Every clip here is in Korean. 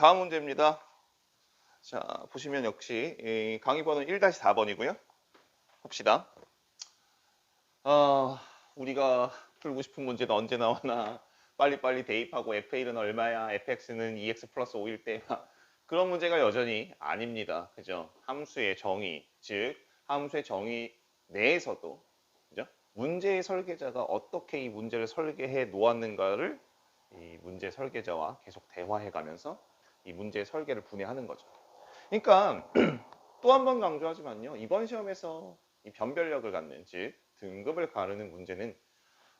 다음 문제입니다. 자, 보시면 역시 이 강의 번호 1-4번이고요. 봅시다. 아, 우리가 풀고 싶은 문제는 언제 나오나 빨리빨리 대입하고 FA는 얼마야, FX는 2X 플러스 5일 때야. 그런 문제가 여전히 아닙니다. 그죠? 함수의 정의, 즉 함수의 정의 내에서도 그죠? 문제의 설계자가 어떻게 이 문제를 설계해 놓았는가를 이 문제 설계자와 계속 대화해 가면서 이 문제의 설계를 분해하는 거죠. 그러니까 또 한 번 강조하지만요. 이번 시험에서 이 변별력을 갖는 즉 등급을 가르는 문제는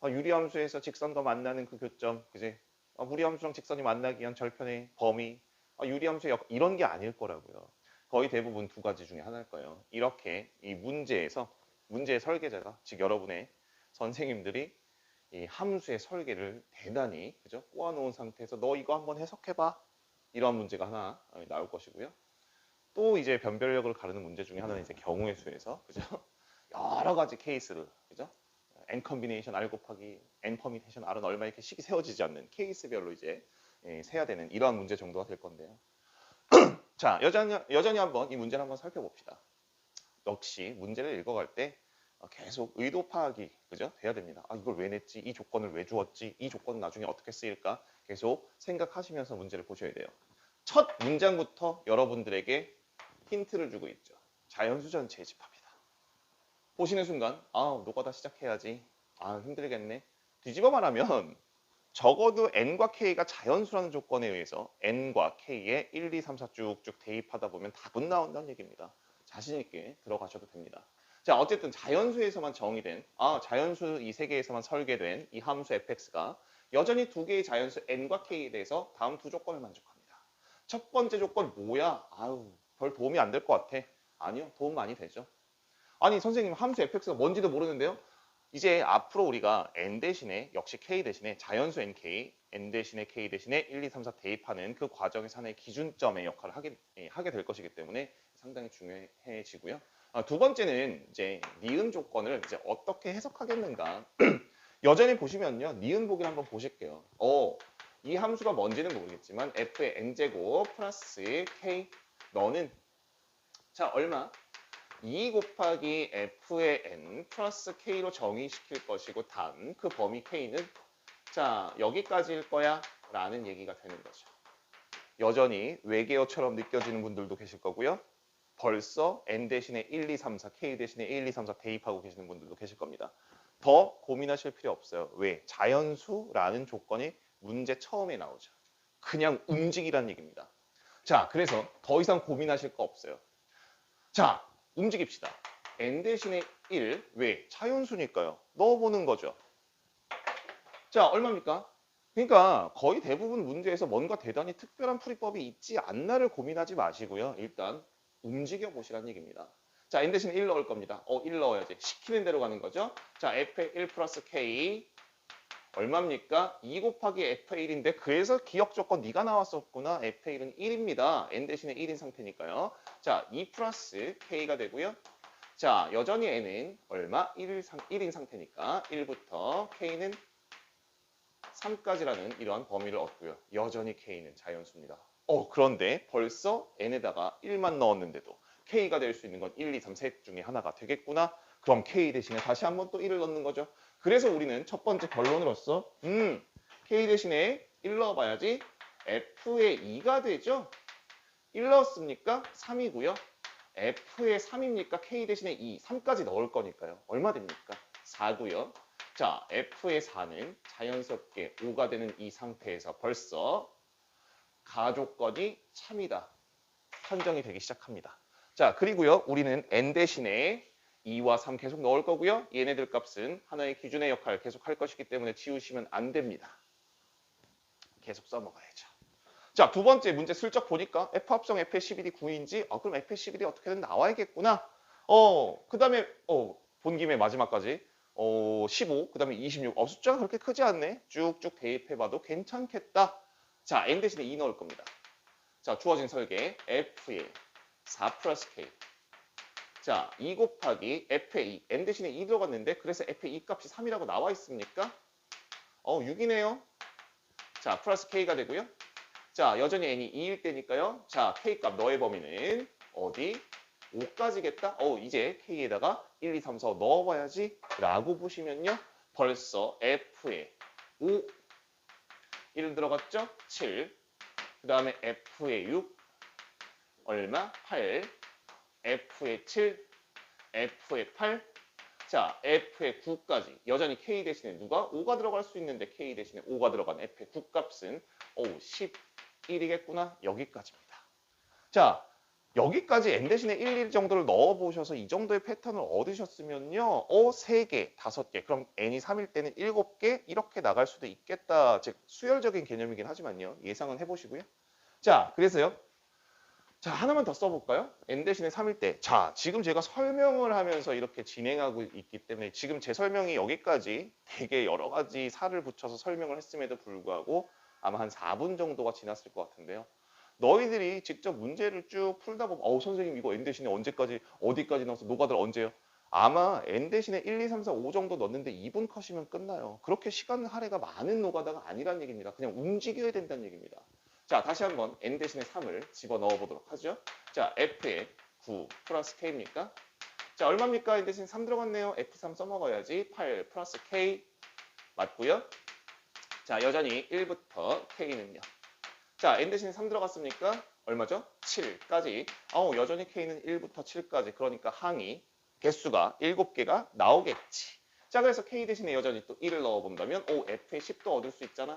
아, 유리함수에서 직선과 만나는 그 교점, 그지? 아, 무리함수랑 직선이 만나기 위한 절편의 범위, 아, 유리함수의 역 이런 게 아닐 거라고요. 거의 대부분 두 가지 중에 하나일 거예요. 이렇게 이 문제에서 문제의 설계자가 즉 여러분의 선생님들이 이 함수의 설계를 대단히 그죠? 꼬아놓은 상태에서 너 이거 한번 해석해봐 이러한 문제가 하나 어, 나올 것이고요. 또 이제 변별력을 가르는 문제 중에 하나는 이제 경우의 수에서 그죠? 여러 가지 케이스를 그죠? n 컨비네이션 r 곱하기 n 퍼미테이션 r은 얼마 이렇게 식이 세워지지 않는 케이스별로 이제 예, 세야 되는 이러한 문제 정도가 될 건데요. 자, 여전히, 여전히 한번 이 문제를 한번 살펴봅시다. 역시 문제를 읽어갈 때 어, 계속 의도 파악이 그죠? 돼야 됩니다. 아, 이걸 왜 냈지? 이 조건을 왜 주었지? 이 조건은 나중에 어떻게 쓰일까? 계속 생각하시면서 문제를 보셔야 돼요. 첫 문장부터 여러분들에게 힌트를 주고 있죠. 자연수 전체의 집합이다. 보시는 순간 아, 노가다 시작해야지. 아, 힘들겠네. 뒤집어 말하면 적어도 n과 k가 자연수라는 조건에 의해서 n과 k에 1, 2, 3, 4 쭉쭉 대입하다 보면 답은 나온다는 얘기입니다. 자신 있게 들어가셔도 됩니다. 자, 어쨌든 자연수에서만 정의된 아, 자연수 이세 개에서만 설계된 이 함수 fx가 여전히 두 개의 자연수 n과 k에 대해서 다음 두 조건을 만족합니다. 첫 번째 조건 뭐야? 아유, 별 도움이 안 될 것 같아. 아니요, 도움 많이 되죠. 아니, 선생님 함수 fx가 뭔지도 모르는데요. 이제 앞으로 우리가 n 대신에 역시 k 대신에 자연수 nk, n 대신에 k 대신에 1, 2, 3, 4 대입하는 그 과정에서 하나의 기준점의 역할을 하게, 예, 하게 될 것이기 때문에 상당히 중요해지고요. 아, 두 번째는 이제 니은 조건을 이제 어떻게 해석하겠는가. 여전히 보시면요. 니은 보기를 한번 보실게요. 어, 이 함수가 뭔지는 모르겠지만 f의 n제곱 플러스 k 너는 자 얼마? 2 곱하기 f의 n 플러스 k로 정의시킬 것이고 단그 범위 k는 자 여기까지일 거야 라는 얘기가 되는 거죠. 여전히 외계어처럼 느껴지는 분들도 계실 거고요. 벌써 n 대신에 1, 2, 3, 4, k 대신에 1, 2, 3, 4 대입하고 계시는 분들도 계실 겁니다. 더 고민하실 필요 없어요. 왜? 자연수라는 조건이 문제 처음에 나오죠. 그냥 움직이라는 얘기입니다. 자, 그래서 더 이상 고민하실 거 없어요. 자, 움직입시다. n 대신에 1, 왜? 자연수니까요. 넣어보는 거죠. 자, 얼마입니까? 그러니까 거의 대부분 문제에서 뭔가 대단히 특별한 풀이법이 있지 않나를 고민하지 마시고요. 일단 움직여 보시라는 얘기입니다. 자, n 대신에 1 넣을 겁니다. 어, 1 넣어야지. 시키는 대로 가는 거죠. 자, f의 1 플러스 k 얼마입니까? 2 곱하기 f의 1인데 그래서 기억 조건 네가 나왔었구나. f의 1은 1입니다. n 대신에 1인 상태니까요. 자, 2 플러스 k가 되고요. 자, 여전히 n은 얼마? 1인, 상, 1인 상태니까 1부터 k는 3까지라는 이러한 범위를 얻고요. 여전히 k는 자연수입니다. 어, 그런데 벌써 n에다가 1만 넣었는데도 k가 될 수 있는 건 1, 2, 3, 셋 중에 하나가 되겠구나. 그럼 k 대신에 다시 한번 또 1을 넣는 거죠. 그래서 우리는 첫 번째 결론으로서 음, k 대신에 1 넣어봐야지 f의 2가 되죠. 1 넣었습니까? 3이고요. f의 3입니까? k 대신에 2, 3까지 넣을 거니까요. 얼마 됩니까? 4고요. 자, f의 4는 자연스럽게 5가 되는 이 상태에서 벌써 가조건이 참이다. 선정이 되기 시작합니다. 자, 그리고요. 우리는 n 대신에 2와 3 계속 넣을 거고요. 얘네들 값은 하나의 기준의 역할 계속 할 것이기 때문에 지우시면 안 됩니다. 계속 써먹어야죠. 자, 두 번째 문제 슬쩍 보니까 f 합성 f의 11이 9인지 아, 그럼 f의 11이 어떻게든 나와야겠구나. 어, 그 다음에 어, 본 김에 마지막까지 어, 15, 그 다음에 26. 어, 숫자가 그렇게 크지 않네. 쭉쭉 대입해봐도 괜찮겠다. 자, n 대신에 2 넣을 겁니다. 자, 주어진 설계 f의 4 플러스 k. 자, 2 곱하기 f의 2. n 대신에 2 들어갔는데 그래서 f의 2 값이 3이라고 나와 있습니까? 어, 6이네요. 자, 플러스 k가 되고요. 자, 여전히 n이 2일 때니까요. 자, k 값 너의 범위는 어디? 5까지겠다? 어, 이제 k에다가 1, 2, 3, 4 넣어봐야지. 라고 보시면요. 벌써 f에 5, 1 들어갔죠? 7. 그 다음에 f에 6, 얼마? 8. f에 7, f에 8. 자, f의 9까지 여전히 k 대신에 누가 5가 들어갈 수 있는데 k 대신에 5가 들어간 f의 9 값은 오 11이겠구나 여기까지입니다. 자, 여기까지 n 대신에 1, 1 정도를 넣어 보셔서 이 정도의 패턴을 얻으셨으면요. 어, 3개, 5개. 그럼 n이 3일 때는 7개 이렇게 나갈 수도 있겠다. 즉 수열적인 개념이긴 하지만요. 예상은 해 보시고요. 자, 그래서요. 자, 하나만 더 써볼까요? n 대신에 3일 때. 자, 지금 제가 설명을 하면서 이렇게 진행하고 있기 때문에 지금 제 설명이 여기까지 되게 여러 가지 살을 붙여서 설명을 했음에도 불구하고 아마 한 4분 정도가 지났을 것 같은데요. 너희들이 직접 문제를 쭉 풀다 보면 어우 선생님 이거 n 대신에 언제까지 어디까지 넣어서 노가다 언제요? 아마 n 대신에 1, 2, 3, 4, 5 정도 넣는데 2분 컷이면 끝나요. 그렇게 시간 할애가 많은 노가다가 아니란 얘기입니다. 그냥 움직여야 된다는 얘기입니다. 자, 다시 한번 n 대신에 3을 집어넣어 보도록 하죠. 자, f에 9 플러스 k입니까? 자, 얼마입니까? n 대신에 3 들어갔네요. f3 써먹어야지. 8 플러스 k 맞고요. 자, 여전히 1부터 k는요. 자, n 대신에 3 들어갔으니까 얼마죠? 7까지. 아우, 여전히 k는 1부터 7까지. 그러니까 항이 개수가 7개가 나오겠지. 자, 그래서 k 대신에 여전히 또 1을 넣어본다면 오, f의 10도 얻을 수 있잖아.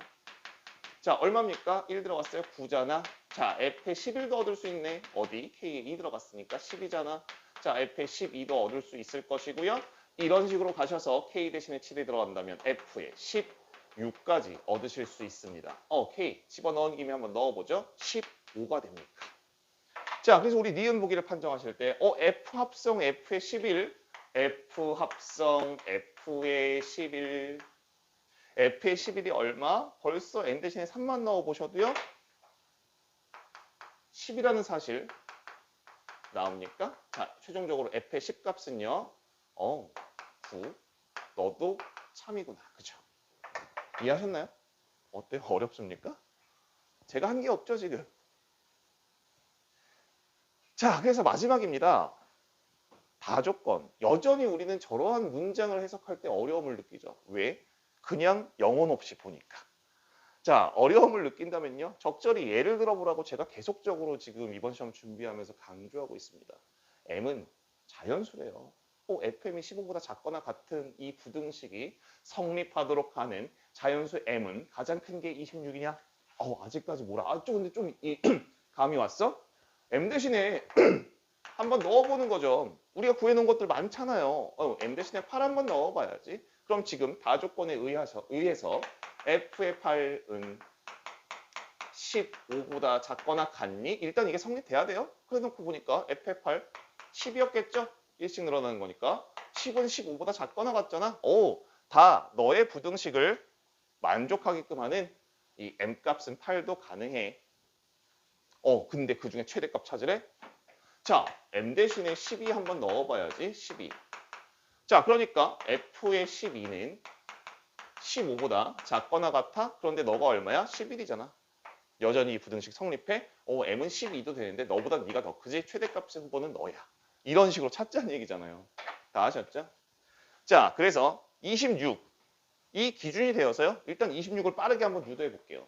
자, 얼마입니까? 1 들어갔어요. 9잖아. 자, f의 11도 얻을 수 있네. 어디? k에 2 들어갔으니까 10이잖아. 자, f의 12도 얻을 수 있을 것이고요. 이런 식으로 가셔서 k 대신에 7이 들어간다면 f의 10 6까지 얻으실 수 있습니다. 오케이. 집어넣은 김에 한번 넣어보죠. 15가 됩니까? 자, 그래서 우리 니은 보기를 판정하실 때 어, F 합성 F의 11, F 합성 F의 11, F의 11이 얼마? 벌써 N 대신에 3만 넣어보셔도요. 10이라는 사실 나옵니까? 자, 최종적으로 F의 10 값은요. 어, 9 너도 참이구나. 그죠? 이해하셨나요? 어때요? 어렵습니까? 제가 한 게 없죠, 지금. 자, 그래서 마지막입니다. 다조건. 여전히 우리는 저러한 문장을 해석할 때 어려움을 느끼죠. 왜? 그냥 영혼 없이 보니까. 자, 어려움을 느낀다면요. 적절히 예를 들어보라고 제가 계속적으로 지금 이번 시험 준비하면서 강조하고 있습니다. M은 자연수래요. 어, FM이 15보다 작거나 같은 이 부등식이 성립하도록 하는 자연수 M은 가장 큰 게 26이냐? 어, 아직까지 뭐라. 아, 좀 근데 좀 이, 감이 왔어? M 대신에 한번 넣어보는 거죠. 우리가 구해놓은 것들 많잖아요. 어, M 대신에 8 한번 넣어봐야지. 그럼 지금 다 조건에 의해서, 의해서 F의 8은 15보다 작거나 같니? 일단 이게 성립돼야 돼요. 그래 놓고 보니까 F의 8 10이었겠죠? 1씩 늘어나는 거니까 10은 15보다 작거나 같잖아. 오, 다 너의 부등식을 만족하게끔 하는 이 M 값은 8도 가능해. 어, 근데 그 중에 최대값 찾으래? 자, M 대신에 12 한번 넣어봐야지. 12. 자, 그러니까 F의 12는 15보다 작거나 같아? 그런데 너가 얼마야? 11이잖아. 여전히 이 부등식 성립해? 어, M은 12도 되는데 너보다 네가 더 크지? 최대값의 후보는 너야. 이런 식으로 찾자는 얘기잖아요. 다 아셨죠? 자, 그래서 26. 이 기준이 되어서요. 일단 26을 빠르게 한번 유도해 볼게요.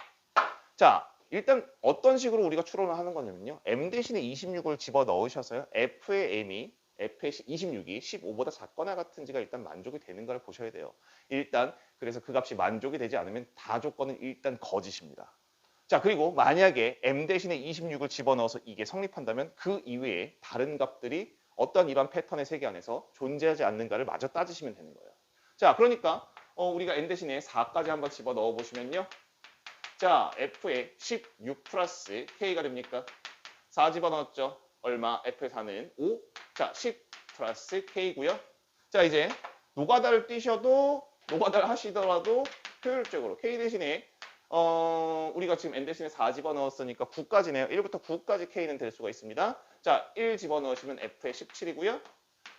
자, 일단 어떤 식으로 우리가 추론을 하는 거냐면요. M 대신에 26을 집어 넣으셔서요. F의 M이 F의 26이 15보다 작거나 같은지가 일단 만족이 되는 걸 보셔야 돼요. 일단 그래서 그 값이 만족이 되지 않으면 다 조건은 일단 거짓입니다. 자 그리고 만약에 m 대신에 26을 집어넣어서 이게 성립한다면 그 이외에 다른 값들이 어떤 이런 패턴의 세계 안에서 존재하지 않는가를 마저 따지시면 되는 거예요. 자 그러니까 어, 우리가 n 대신에 4까지 한번 집어 넣어 보시면요. 자 f에 16 플러스 k가 됩니까? 4 집어 넣었죠. 얼마? f의 4는 5. 자, 10 플러스 k고요. 자, 이제 노가다를 띄셔도 노가다를 하시더라도 효율적으로 k 대신에 어, 우리가 지금 n 대신에 4 집어넣었으니까 9까지네요. 1부터 9까지 k는 될 수가 있습니다. 자, 1 집어넣으시면 f의 17이고요.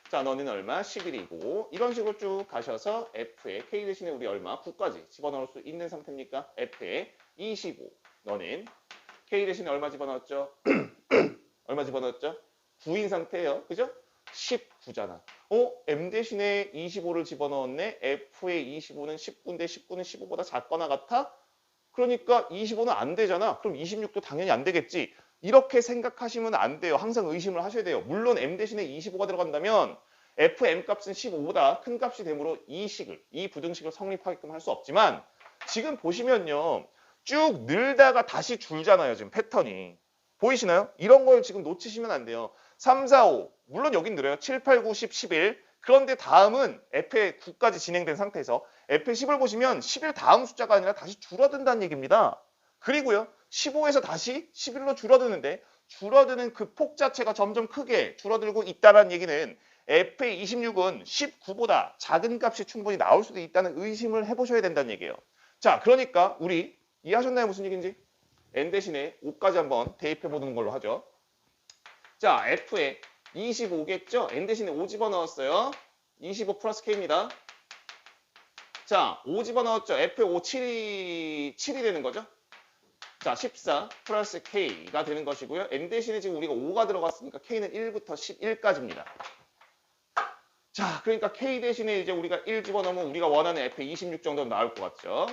자, 너는 얼마? 11이고 이런 식으로 쭉 가셔서 f의 k 대신에 우리 얼마? 9까지 집어넣을 수 있는 상태입니까? f의 25. 너는 K 대신에 얼마 집어넣었죠? 얼마 집어넣었죠? 9인 상태예요. 그죠? 19잖아. 어? M 대신에 25를 집어넣었네. F의 25는 19인데 19는 15보다 작거나 같아? 그러니까 25는 안 되잖아. 그럼 26도 당연히 안 되겠지. 이렇게 생각하시면 안 돼요. 항상 의심을 하셔야 돼요. 물론 M 대신에 25가 들어간다면 FM 값은 15보다 큰 값이 되므로 이 식을, 이 부등식을 성립하게끔 할 수 없지만 지금 보시면요. 쭉 늘다가 다시 줄잖아요. 지금 패턴이. 보이시나요? 이런 걸 지금 놓치시면 안 돼요. 3, 4, 5. 물론 여긴 늘어요. 7, 8, 9, 10, 11. 그런데 다음은 F의 9까지 진행된 상태에서 F의 10을 보시면 11 다음 숫자가 아니라 다시 줄어든다는 얘기입니다. 그리고요. 15에서 다시 11로 줄어드는데 줄어드는 그 폭 자체가 점점 크게 줄어들고 있다는 얘기는 F의 26은 19보다 작은 값이 충분히 나올 수도 있다는 의심을 해보셔야 된다는 얘기예요. 자, 그러니까 우리 이해하셨나요? 무슨 얘기인지? N 대신에 5까지 한번 대입해 보는 걸로 하죠. 자, F에 25겠죠? N 대신에 5 집어넣었어요. 25 플러스 K입니다. 자, 5 집어넣었죠? F에 5, 7이, 7이 되는 거죠? 자, 14 플러스 K가 되는 것이고요. N 대신에 지금 우리가 5가 들어갔으니까 K는 1부터 11까지입니다. 자, 그러니까 K 대신에 이제 우리가 1 집어넣으면 우리가 원하는 F 26 정도는 나올 것 같죠?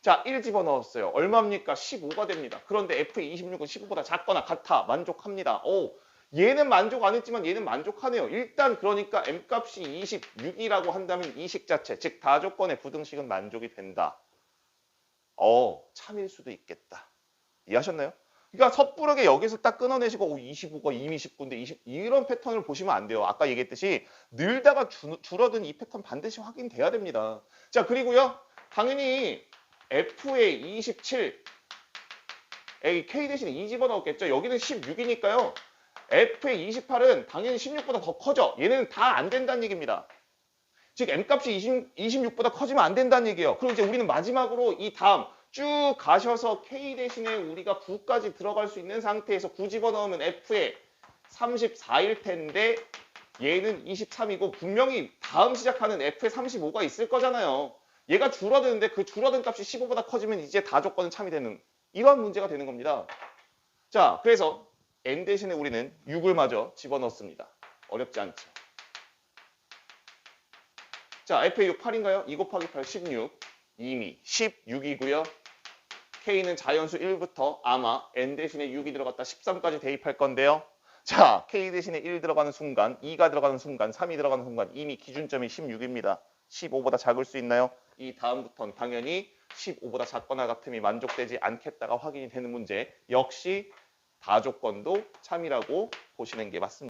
자, 1 집어넣었어요. 얼마입니까? 15가 됩니다. 그런데 F 26은 15보다 작거나 같아. 만족합니다. 오, 얘는 만족 안 했지만 얘는 만족하네요. 일단 그러니까 M 값이 26이라고 한다면 이식 자체, 즉 다조건의 부등식은 만족이 된다. 어, 참일 수도 있겠다. 이해하셨나요? 그러니까 섣부르게 여기서 딱 끊어내시고 오, 25가 이미 19인데 20 이런 패턴을 보시면 안 돼요. 아까 얘기했듯이 늘다가 주- 줄어든 이 패턴 반드시 확인돼야 됩니다. 자 그리고요 당연히 F의 27에 K 대신에 2 집어넣었겠죠. 여기는 16이니까요. F의 28은 당연히 16보다 더 커져. 얘는 다 안 된다는 얘기입니다. 즉 M값이 20, 26보다 커지면 안 된다는 얘기예요. 그리고 이제 우리는 마지막으로 이 다음 쭉 가셔서 K 대신에 우리가 9까지 들어갈 수 있는 상태에서 9 집어넣으면 F에 34일 텐데 얘는 23이고 분명히 다음 시작하는 F에 35가 있을 거잖아요. 얘가 줄어드는데 그 줄어든 값이 15보다 커지면 이제 다 조건은 참이 되는 이런 문제가 되는 겁니다. 자, 그래서 n 대신에 우리는 6을 마저 집어넣습니다. 어렵지 않죠. 자, F의 6 8인가요? 2 곱하기 8 16 이미 16이고요. K는 자연수 1부터 아마 n 대신에 6이 들어갔다 13까지 대입할 건데요. 자, K 대신에 1 들어가는 순간, 2가 들어가는 순간, 3이 들어가는 순간 이미 기준점이 16입니다. 15보다 작을 수 있나요? 이 다음부터는 당연히 15보다 작거나 같음이 만족되지 않겠다가 확인이 되는 문제 역시 다조건도 참이라고 보시는 게 맞습니다.